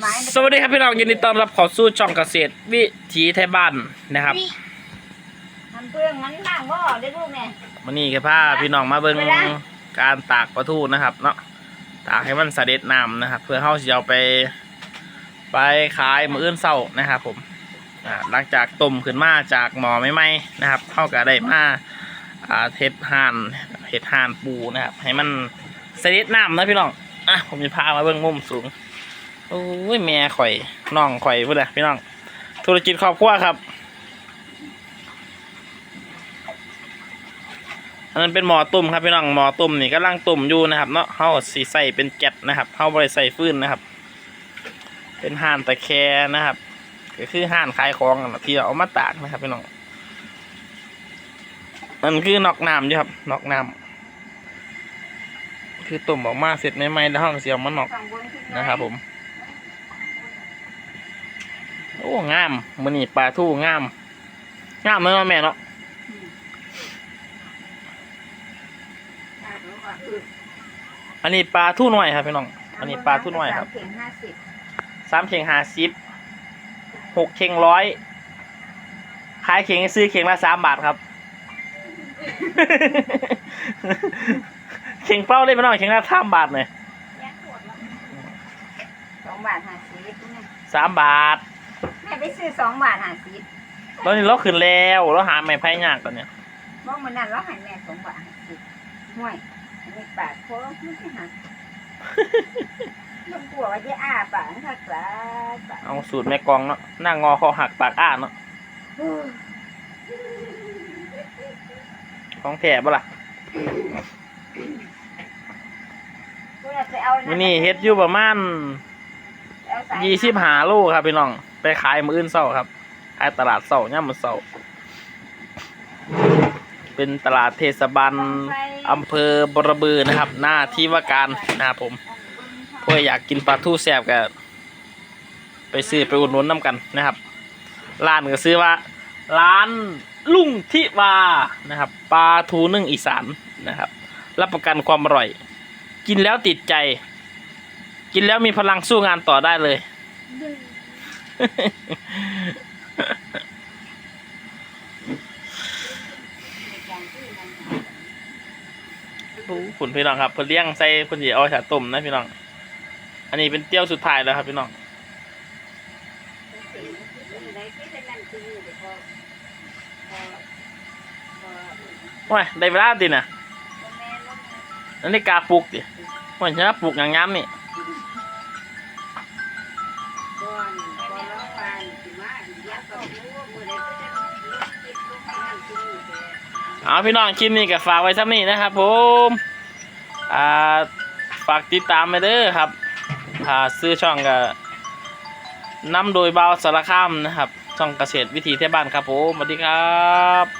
ไม้สวัสดีครับพี่น้องยินดีต้อนรับเขอสู่ช่องเกษตร วิถีไทยบ้านนะครับทำเพื่องมันล่างบ่อได้ลูกแม่วันนี้ก็พาพี่น้องมาเบิ่งไปนะการตากปลาทูนะครับ เนาะตากให้มันเสด็จน้ำนะครับ เพื่อเฮาสิเอาไป ไปขายมื้ออื่นเช้านะครับ ผมอ่าหลังจากต้มขึ้นมาจากหม้อใหม่ๆนะครับเฮาก็ได้มาอ่าเฮ็ดห่านเฮ็ดห่านปูนะครับ ให้มันเสด็จน้ำนะพี่น้องอะผมจะพามาเบิ่งมุมสูง โอ้ยแม่ข่อยน้องข่อยพุ่นน่ะพี่น้อง ธุรกิจครอบครัวครับ อันนั้นเป็นหมอตุ่มครับพี่น้องหมอตุ่มนี่กำลังตุ่มอยู่นะครับเนาะเขาสีใส่เป็นแก๊สนะครับเขาบริใส่ฟื้นนะครับ เป็นห่านตะแคร์นะครับ ก็คือห่านขายของนะที่เอามาตากนะครับพี่น้องมันคือนอกน้ำอยู่ครับนอกน้ำคือตุ่มออกมาเสร็จใหม่ๆแล้วห้องเสียมันนอกนะครับผม โอ้งามมันนี่ปลาทูงามงามเลยเนาะแม่เนาะอะรู้ว่าอืดอันนี้ปลาทูหน่อยครับพี่น้อง อันนี้ปลาทูหน่อยครับสามเข่งห้าสิบสามเข่งห้าสิบหกเข่งร้อยขายเข่งซื้อเข่งละสามบาทครับ เข่งเป้าได้พี่น้องเข่งละสามบาทเลยสองบาทห้าสิบเนี่ยสามบาทแม่ ไปซื้อสองบาทห้าสิบตอนนี้เราขึ้นแล้วเราหาไม่ไพ่ยากตอนเนี้ยบอกมันนั่นเราให้แม่สองบาทห้าสิบห่วยอันนี้ปากโค้งไม่ใช่หักมันกลัวว่าจะอ้าปากถ้ากลาปากเอาสูตรแม่กองเนาะหน้างอคอหักปากอ้าเนาะของแถบปะล่ะกูจะไปเอาวันนี้เฮ็ดอยู่ประมาณเอาสา ยี่สิบหาโลครับพี่น้อง ไปขายมืออื่นเศร้าครับ ขายตลาดเศร้าย่ามมือเศร้า เป็นตลาดเทศบาลอำเภอบรบือนะครับ หน้าที่ว่าการนะครับผมเพื่ออยากกินปลาทูแซ่บก็ไปซื้อไปอุดหนุนน้ำกันนะครับ ร้านก็ซื้อว่า ร้านลุงทิวานะครับปลาทูนึ่งอีสานนะครับ รับประกันความอร่อย กินแล้วติดใจ กินแล้วมีพลังสู้งานต่อได้เลยโอ้ขุนพี่น้องครับเพิ่นเลี้ยงใส่เพิ่นสิเอาฉาต้มนะพี่น้อง อันนี้เป็นเตี้ยวสุดท้ายแล้วครับพี่น้องว้ายได้เวลาตินะอันนี้กาปลูกดิว่าจะปลูกอย่างงามนี่ เอาพี่น้องคลิปนี้ก็ฝากไว้ซ้ำนี้นะครับผมอ่าฝากติดตามไปเด้อครับอ่าซื้อช่องก็นำโดยเบาสารคามนะครับ ช่องเกษตรวิถีเทบ้านครับผมสวัสดีครับ